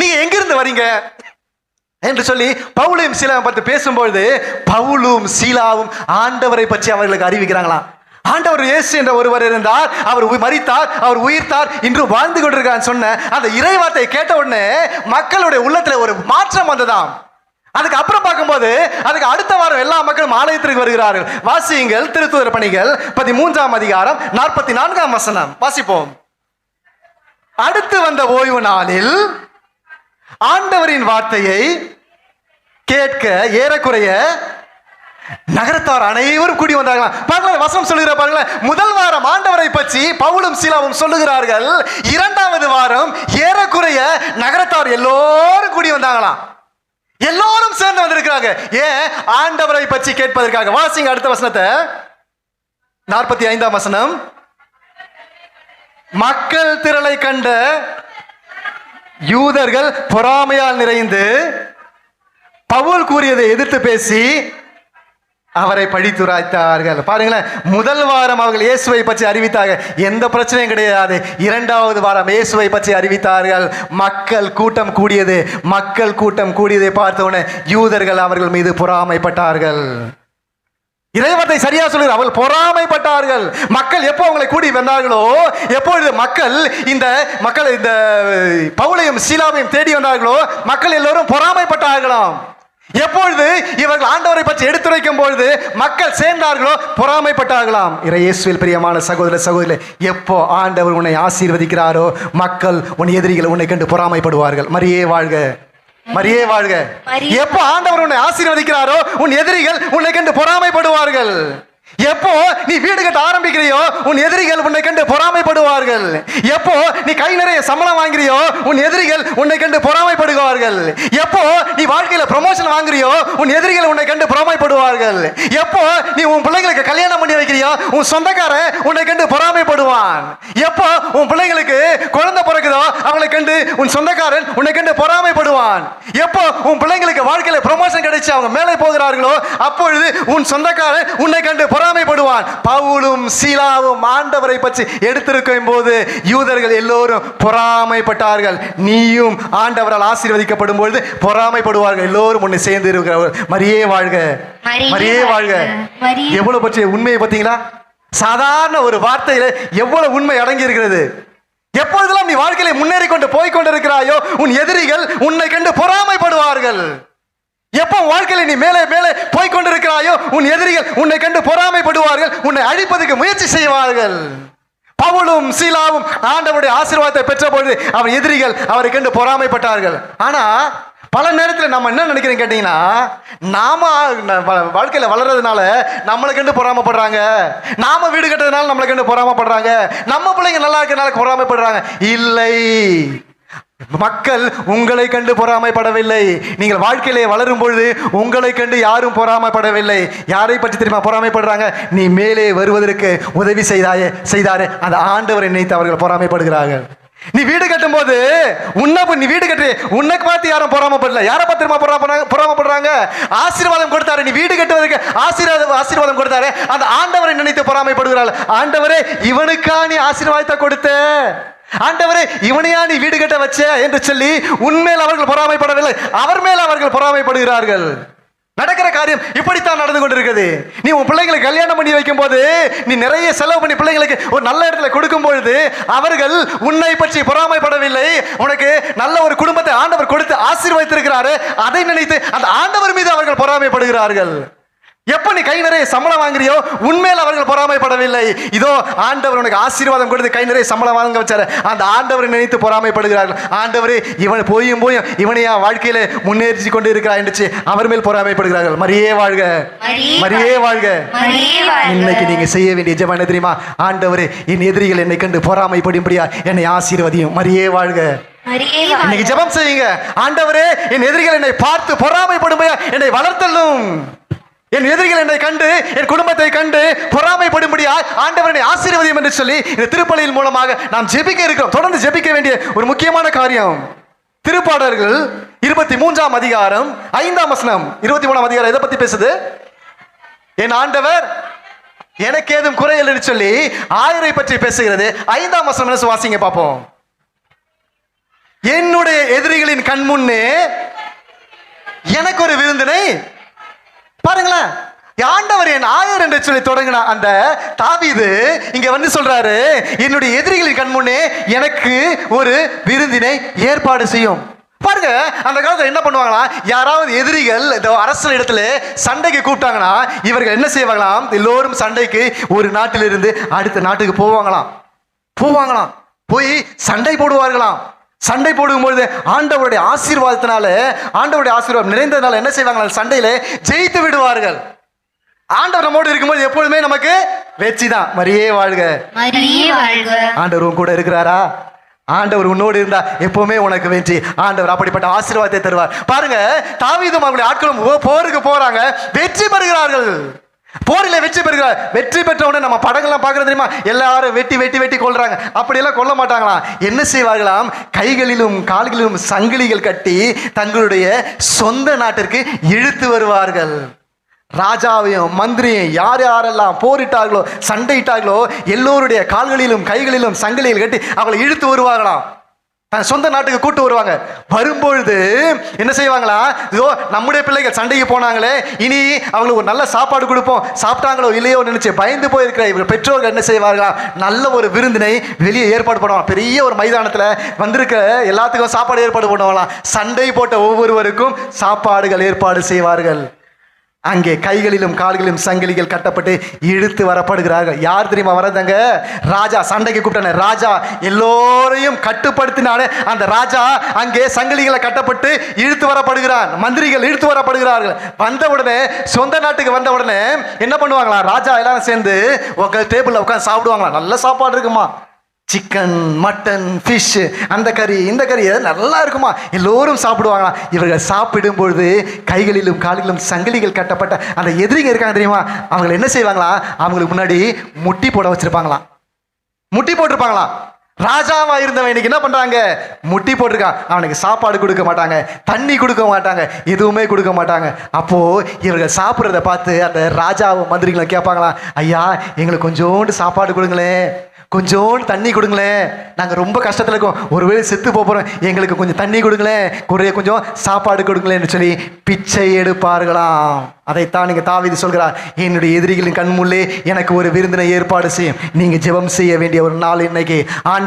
நீங்க எங்கிருந்து வரீங்க? என்று சொல்லி பவுலையும் சீலாவும் பார்த்து பேசும்பொழுது பவுலும் சீலாவும் ஆண்டவரை பற்றி அவர்களுக்கு அறிவிக்கிறாங்களாம். ஆண்டவர் இயேசு என்ற ஒருவர் இருந்தார் அவர் மறித்தார் அவர் உயிர்த்தார் இன்று வாழ்ந்து கொண்டிருக்கான்னு சொன்ன அந்த இறைவார்த்தையை கேட்ட உடனே மக்களுடைய உள்ளத்துல ஒரு மாற்றம் வந்ததாம். அதுக்கு அப்புறம் பார்க்கும்போது அதுக்கு அடுத்த வாரம் எல்லா மக்களும் ஆலயத்திற்கு வருகிறார்கள். வாசியுங்கள் திருத்துதர் பணிகள் பதிமூன்றாம் அதிகாரம் நாற்பத்தி நான்காம் வசனம். வாசிப்போம். அடுத்து வந்த ஓய்வு நாளில் ஆண்டவரின் வார்த்தையை கேட்க ஏறக்குறைய நகரத்தார் அனைவரும் கூடி வந்தார்களாம் பாருங்களேன் வசனம் சொல்லுகிற பாருங்களேன். முதல் வாரம் ஆண்டவரை பற்றி பவுலும் சீலாவும் சொல்லுகிறார்கள். இரண்டாவது வாரம் ஏறக்குறைய நகரத்தார் எல்லோரும் கூடி வந்தாங்களாம் எல்லோரும் சேர்ந்து வந்திருக்கிறாங்க. ஏன்? ஆண்டவரை பற்றி கேட்பதற்காக. வாசிங்க அடுத்த வசனத்தை. நாற்பத்தி ஐந்தாம் வசனம். மக்கள் திரளை கண்ட யூதர்கள் பொறாமையால் நிறைந்து பவுல் கூறியதை எதிர்த்து பேசி அவரை பழித்துராய்த்தார்கள் பாருங்களேன் முதல் வாரம் அவர்கள் இயேசுவை பற்றி அறிவித்தார்கள். எந்த பிரச்சனையும் கிடையாது. இரண்டாவது வாரம் இயேசுவை பற்றி அறிவித்தார்கள். மக்கள் கூட்டம் கூடியது மக்கள் கூட்டம் கூடியதை பார்த்தவுடனே யூதர்கள் அவர்கள் மீது பொறாமைப்பட்டார்கள். இறைவத்தை சரியா சொல்லுங்க அவள் பொறாமைப்பட்டார்கள். மக்கள் எப்போ அவங்களை கூடி வந்தார்களோ எப்பொழுது மக்கள் இந்த மக்கள் இந்த பவுளையும் சீலாவையும் தேடி வந்தார்களோ மக்கள் எல்லோரும் பொறாமைப்பட்டார்களாம். எப்பொழுது இவர்கள் ஆண்டவரை பற்றி எடுத்துரைக்கும் பொழுது மக்கள் சேர்ந்தார்களோ பொறாமைப்பட்டார்களாம். இறையேசுவில் பிரியமான சகோதர சகோதரி எப்போ ஆண்டவர் உன்னை ஆசீர்வதிக்கிறாரோ மக்கள் உன் எதிரிகள் உன்னை கண்டு பொறாமைப்படுவார்கள். மரியே வாழ்க. மரியே வாழ்க. எப்போ ஆண்டவர் உன்னை ஆசீர்வதிக்கிறாரோ உன் எதிரிகள் உன்னை கண்டு பொறாமைப்படுவார்கள். எப்போ நீ வீடு கட்ட ஆரம்பிக்கிறியோ உன் எதிரிகள் உன்னை கண்டு பொறாமைப்படுவார்கள். எப்போ நீ கை நிறைய சம்பளம் வாங்குறியோ உன் எதிரிகள் உன்னை கண்டு பொறாமைப்படுவார்கள். எப்போ நீ வாழ்க்கையில ப்ரமோஷன் வாங்குறியோ உன் எதிரிகள் உன்னை கண்டு பொறாமைப்படுவார்கள். எப்போ நீ உன் பிள்ளைங்களுக்கு கல்யாணம் பண்ணி வைக்கிறியோ உன் சொந்தக்காரன் உன்னை கண்டு பொறாமைப்படுவான். எப்போ உன் பிள்ளைங்களுக்கு குழந்தை பிறகுதோ அவளை கண்டு உன் சொந்தக்காரன் உன்னை கண்டு பொறாமைப்படுவான். எப்போ உன் பிள்ளைங்களுக்கு வாழ்க்கையில ப்ரமோஷன் கிடைச்சு அவங்க மேலே போகிறார்களோ அப்பொழுது உன் சொந்தக்காரன் உன்னை கண்டு பொறாமைப்படுவான். பவுலும் சீலாவும் ஆண்டவரை பற்றி எடுத்திருக்கும் போது யூதர்கள் எல்லோரும் பொறாமைப்பட்டார்கள். நீயும் ஆண்டவரால் ஆசீர்வதிக்கப்படும் பொழுது பொறாமைப்படுவார்கள். எல்லோரும் உன்னை சேர்ந்து இருக்கிறார்கள் மரியே வாழ்க. மரியே வாழ்க. எவ்வளவு பற்றிய உண்மையை பார்த்தீங்களா? சாதாரண ஒரு வார்த்தையில எவ்வளவு உண்மை அடங்கி இருக்கிறது எப்பொழுதெல்லாம் நீ வாழ்க்கையில முன்னேறி கொண்டு போய் கொண்டிருக்கிறாயோ உன் எதிரிகள் உன்னை கண்டு பொறாமைப்படுவார்கள். எப்போ வாழ்க்கையில் நீ மேலே மேலே போய்கொண்டிருக்கிறாயோ உன் எதிரிகள் உன்னை கண்டு பொறாமைப்படுவார்கள் உன்னை அழிப்பதற்கு முயற்சி செய்வார்கள். பவுலும் சீலாவும் ஆண்டவருடைய ஆசீர்வாதத்தை பெற்ற பொழுது அவர் எதிரிகள் அவரை கண்டு பொறாமைப்பட்டார்கள். ஆனா பல நேரத்தில் நம்ம என்ன நினைக்கிறோம் கேட்டீங்கன்னா நாம வாழ்க்கையில் வ- வளர்றதுனால நம்மளை கண்டு பொறாமைப்படுறாங்க. நாம வீடு கட்டுறதுனால நம்மளை கண்டு பொறாமைப்படுறாங்க. நம்ம பிள்ளைங்க நல்லா இருக்கிறதுனால பொறாமைப்படுறாங்க. இல்லை. மக்கள் உங்களை கண்டு பொறாமைப்படவில்லை. நீங்கள் வாழ்க்கையிலே வளரும் பொழுது உங்களை கண்டு யாரும் பொறாமைப்படவில்லை. யாரை பற்றி தெரியுமா? பொறாமைப்படுறாங்க. நீ மேலே வருவதற்கு உதவி செய்தாயே செய்தாரே. அந்த ஆண்டவரை நினைத்து அவர்கள் பொறாமைப்படுகிறார்கள். நீ வீடு கட்டும் போது உன்னை நீ வீடு கட்டு. உன்னை பார்த்து யாரும் பொறாமப்படல. யாரை பார்த்து தெரியுமா பொறாமப்படுறாங்க பொறாமப்படுறாங்க? ஆசீர்வாதம் கொடுத்தாரு. நீ வீடு கட்டுவதற்கு ஆசீர்வாதம் ஆசீர்வாதம் கொடுத்தாரு. அந்த ஆண்டவரை நினைத்து பொறாமைப்படுகிறாள். ஆண்டவரே இவனுக்கா நீ ஆசீர்வாதத்தை கொடுத்த? ஆண்டவரே இவனையா நீ வீடு கட்ட வச்ச என்று சொல்லி உன்மேல் அவர்கள் பொறாமைப்படவில்லை. அவர் மேல் அவர்கள் பொறாமைப்படுகிறார்கள். நடக்கிற காரியம் இப்படித்தான் நடந்து கொண்டிருக்குது நீ உன் பிள்ளைங்களுக்கு கல்யாணம் பண்ணி வைக்கும் போது நீ நிறைய செலவு பண்ணி பிள்ளைங்களுக்கு ஒரு நல்ல இடத்துல கொடுக்கும் பொழுது அவர்கள் உன்னை பற்றி பொறாமைப்படவில்லை. உனக்கு நல்ல ஒரு குடும்பத்தை ஆண்டவர் கொடுத்து ஆசீர்வதித்திருக்கிறாரு. அதை நினைத்து அந்த ஆண்டவர் மீது அவர்கள் பொறாமைப்படுகிறார்கள். எப்ப நீ கை நிறைய சம்பளம் வாங்குறியோ உண்மையில் அவர்கள் பொறாமைப்படவில்லை. இதோ ஆண்டவர் உனக்கு ஆசீர்வாதம் கொடுத்து கை நிறைய சம்பளம் வாங்க வச்சாரு. அந்த ஆண்டவரை நினைத்து பொறாமைப்படுகிறார்கள். ஆண்டவரே இவன் போயும் போயும் இவனையா வாழ்க்கையில முன்னேறி கொண்டு இருக்கிறார் என்று அவர் மேல் பொறாமைப்படுகிறார்கள். மரியே வாழ்க. மரியே வாழ்க. இன்னைக்கு நீங்க செய்ய வேண்டிய ஜெபம் என்ன தெரியுமா? ஆண்டவரே என் எதிரிகள் என்னை கண்டு பொறாமைப்படும்படியா என்னை ஆசீர்வதியும். மரியே வாழ்க. இன்னைக்கு. ஜெபம் செய்யுங்க. ஆண்டவரே என் எதிரிகள் என்னை பார்த்து பொறாமைப்படும்படியா என்னை வளர்த்தலும். என் எதிரிகள் என்னை கண்டு என் குடும்பத்தை கண்டு பொறாமைப்படும்படியா ஆண்டவரனை ஆசீர்வதியம் என்று சொல்லி இந்த திருப்பலியின் மூலமாக நாம் ஜெபிக்க இருக்கிறோம். தொடர்ந்து ஜெபிக்க வேண்டிய ஒரு முக்கியமான காரியம். திருப்பாடல்கள் இருபத்தி மூன்றாம் அதிகாரம் ஐந்தாம் வசனம். இருபத்தி மூணாம் அதிகாரம் எதை பத்தி பேசுது? என் ஆண்டவர் எனக்கு ஏதும் குறையல் என்று சொல்லி ஆயரை பற்றி பேசுகிறது. ஐந்தாம் வசனம் என்ன வாசிங்க பார்ப்போம். என்னுடைய எதிரிகளின் கண் முன்னே எனக்கு ஒரு விருந்தினை பாருங்களேன் ஆண்டவர் என் ஆயர் என்று சொல்லி தொடங்கின அந்த தாவிது இங்க வந்து சொல்றாரு என்னுடைய எதிரிகளின் கண் முன்னே எனக்கு ஒரு விருந்தினை ஏற்பாடு செய்யும். பாருங்க அந்த காலத்தில் என்ன பண்ணுவாங்களா? யாராவது எதிரிகள் இந்த அரசு இடத்துல சண்டைக்கு கூப்பிட்டாங்கன்னா இவர்கள் என்ன செய்வாங்களாம்? எல்லோரும் சண்டைக்கு ஒரு நாட்டிலிருந்து அடுத்த நாட்டுக்கு போவாங்களாம். போவாங்களாம். போய் சண்டை போடுவார்களாம். சண்டை போடும்பொழுது ஆண்டவருடைய ஆசீர்வாதத்தினால ஆண்டவருடைய ஆசீர்வாதம் நிறைந்ததுனால என்ன செய்வாங்க? சண்டையில ஜெயித்து விடுவார்கள். ஆண்டவர் நம்மோடு இருக்கும்போது எப்பொழுதுமே நமக்கு வெற்றி தான் மரியே வாழ்க. ஆண்டவர் உன் கூட இருக்கிறாரா? ஆண்டவர் உன்னோடு இருந்தா எப்பவுமே உனக்கு வெற்றி. ஆண்டவர் அப்படிப்பட்ட ஆசீர்வாதத்தை தருவார். பாருங்க தாவீதும் அவருடைய ஆட்களும் போருக்கு போறாங்க. வெற்றி பெறுகிறார்கள். போரில் வெற்றி பெறுகிறார் வெற்றி பெற்ற உடனே நம்ம படங்கள்லாம் பார்க்குறது தெரியுமா? எல்லாரும் வெட்டி வெட்டி வெட்டி கொள்றாங்க அப்படியெல்லாம் கொல்ல மாட்டாங்களாம். என்ன செய்வார்களாம்? கைகளிலும் கால்களிலும் சங்கிலிகள் கட்டி தங்களுடைய சொந்த நாட்டிற்கு இழுத்து வருவார்கள். ராஜாவையும் மந்திரியும் யார் யாரெல்லாம் போரிட்டார்களோ சண்டையிட்டார்களோ எல்லோருடைய கால்களிலும் கைகளிலும் சங்கிலிகள் கட்டி அவளை இழுத்து வருவார்களாம். சொந்த நாட்டுக்கு கூட்டு வருவாங்க. வரும்பொழுது என்ன செய்வாங்களா? இதோ நம்முடைய பிள்ளைகள் சண்டைக்கு போனாங்களே இனி அவங்களுக்கு ஒரு நல்ல சாப்பாடு கொடுப்போம். சாப்பிட்டாங்களோ இல்லையோ நினைச்சு பயந்து போயிருக்கிற இவங்க பெற்றோர்கள் என்ன செய்வார்களா? நல்ல ஒரு விருந்தினை வெளியே ஏற்பாடு பண்ணுவாங்க பெரிய ஒரு மைதானத்தில் வந்திருக்க எல்லாத்துக்கும் சாப்பாடு ஏற்பாடு பண்ணுவாங்களாம். சண்டை போட்ட ஒவ்வொருவருக்கும் சாப்பாடுகள் ஏற்பாடு செய்வார்கள். அங்கே கைகளிலும் கால்களிலும் சங்கிலிகள் கட்டப்பட்டு இழுத்து வரப்படுகிறார்கள். யார் தெரியுமா வரதங்க ராஜா சண்டைக்கு கூப்பிட்டானே. ராஜா எல்லோரையும் கட்டுப்படுத்தினானே. அந்த ராஜா அங்கே சங்கிலிகளை கட்டப்பட்டு இழுத்து வரப்படுகிறான். மந்திரிகள் இழுத்து வரப்படுகிறார்கள். வந்த உடனே சொந்த நாட்டுக்கு வந்த உடனே என்ன பண்ணுவாங்களா? ராஜா எல்லாரும் சேர்ந்து உட்காந்து டேபிளில் உட்காந்து சாப்பிடுவாங்களா? நல்ல சாப்பாடு இருக்குமா? சிக்கன் மட்டன் ஃபிஷ் அந்த கறி இந்த கறி நல்லா இருக்குமா? எல்லோரும் சாப்பிடுவாங்களாம் இவர்கள் சாப்பிடும்பொழுது கைகளிலும் காலிலும் சங்கிலிகள் கட்டப்பட்ட அந்த எதிரிங்க இருக்காங்க தெரியுமா? அவங்களை என்ன செய்வாங்களா? அவங்களுக்கு முன்னாடி முட்டி போட வச்சுருப்பாங்களாம். முட்டி போட்டிருப்பாங்களாம். ராஜாவா இருந்தவன் இன்னைக்கு என்ன பண்றாங்க? முட்டி போட்டிருக்கான். அவனுக்கு சாப்பாடு கொடுக்க மாட்டாங்க. தண்ணி கொடுக்க மாட்டாங்க. எதுவுமே கொடுக்க மாட்டாங்க. அப்போ இவர்கள் சாப்பிட்றத பார்த்து அந்த ராஜாவும் மந்திரிகளும் கேட்பாங்களாம் ஐயா எங்களுக்கு கொஞ்சோண்டு சாப்பாடு கொடுங்களேன். கொஞ்சோண்டு தண்ணி கொடுங்களேன். நாங்கள் ரொம்ப கஷ்டத்தில் இருக்கோம். ஒருவேளை செத்து போக போகிறோம் எங்களுக்கு கொஞ்சம் தண்ணி கொடுங்களேன். குறைய கொஞ்சம் சாப்பாடு கொடுங்களேன்னு சொல்லி பிச்சை எடுப்பார்களாம். அதைத்தான் நீங்கள் தாவிதி சொல்கிறார். என்னுடைய எதிரிகளின் கண்முள்ளே எனக்கு ஒரு விருந்தினை ஏற்பாடு செய்யும். நீங்கள் ஜெபம் செய்ய வேண்டிய ஒரு நாள் இன்னைக்கு.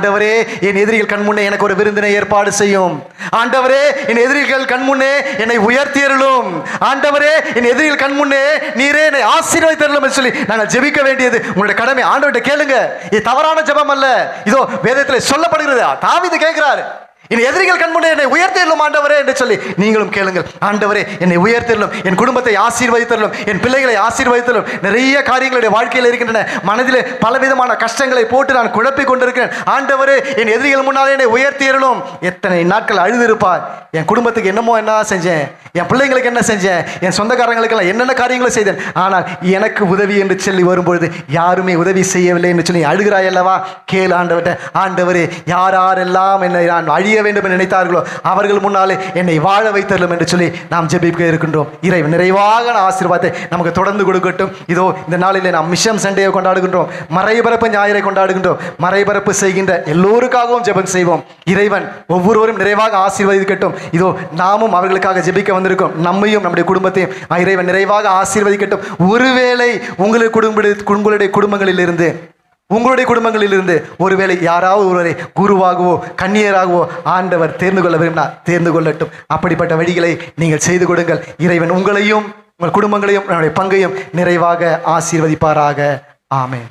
ஆண்டவரே என் எதிரிகள் கண்முன்னே எனக்கு ஒரு விருந்தினை ஏற்பாடு செய்யும். ஆண்டவரே என் எதிரிகள் கண்முன்னே என்னை உயர்த்தியருளும் ஆண்டவரே என் எதிரிகள் கண்முன்னே நீரே என்னை ஆசீர்வதித்தருளும் என்று சொல்லி நாங்கள் ஜெபிக்க வேண்டியது. உங்களுடைய கடமை ஆண்டவர்கிட்ட கேளுங்க. இது தவறான ஜெபம் அல்ல. இதோ வேதத்தில் சொல்லப்படுகிறது. தாவிது கேட்கிறாரு. என் எதிரிகள் கண்முன்னே என்னை உயர்த்திடலும் ஆண்டவரே என்று சொல்லி நீங்களும் கேளுங்கள். ஆண்டவரே என்னை உயர்த்திடலும் என் குடும்பத்தை ஆசீர்வதித்தரலும் என் பிள்ளைகளை ஆசீர்வதித்தரலும். நிறைய காரியங்களுடைய வாழ்க்கையில் இருக்கின்றன. மனதில் பலவிதமான கஷ்டங்களை போட்டு நான் குழப்பி கொண்டிருக்கிறேன். ஆண்டவரே என் எதிரிகள் முன்னாலே என்னை உயர்த்திடலும் எத்தனை நாட்கள் அழுதிருப்பார் என் குடும்பத்துக்கு என்னமோ என்ன செஞ்சேன்? என் பிள்ளைங்களுக்கு என்ன செஞ்சேன்? என் சொந்தக்காரங்களுக்கெல்லாம் என்னென்ன காரியங்களை செய்தேன்? ஆனால் எனக்கு உதவி என்று சொல்லி வரும்பொழுது யாருமே உதவி செய்யவில்லை என்று சொல்லி அழுகிறாய் அல்லவா? கேள் ஆண்டவர்கிட்ட. ஆண்டவரே யார் யாரெல்லாம் என்னை நான் அழிய வேண்டும் என்று நினைத்தார்களோ அவர்கள் முன்னாலே என்னை வாழ வைத்தரலும் என்று சொல்லி நாம் ஜெபிக்க இருக்கின்றோம். இறைவன் நிறைவாக ஆசீர்வாதத்தை நமக்கு தொடர்ந்து கொடுக்கட்டும். இதோ இந்த நாளிலே நாம் மிஷம் சண்டையை கொண்டாடுகின்றோம். மறைபரப்பு ஞாயிறை கொண்டாடுகின்றோம். மறைபரப்பு செய்கின்ற எல்லோருக்காகவும் ஜெபம் செய்வோம். இறைவன் ஒவ்வொருவரும் நிறைவாக ஆசீர்வதிக்கட்டும். இதோ நாமும் அவர்களுக்காக ஜெபிக்க வந்திருக்கோம். நம்மையும் நம்முடைய குடும்பத்தையும் இறைவன் நிறைவாக ஆசீர்வதிக்கட்டும். ஒருவேளை உங்களுக்கு குடும்ப உங்களுடைய குடும்பங்களிலிருந்து உங்களுடைய குடும்பங்களிலிருந்து ஒருவேளை யாராவது ஒருவரை குருவாகவோ கன்னியராகவோ ஆண்டவர் தேர்ந்து கொள்ள விரும்பினார் தேர்ந்து கொள்ளட்டும். அப்படிப்பட்ட வழிகளை நீங்கள் செய்து கொடுங்கள். இறைவன் உங்களையும் உங்கள் குடும்பங்களையும் நம்முடைய பங்கையும் நிறைவாக ஆசீர்வதிப்பாராக. ஆமேன்.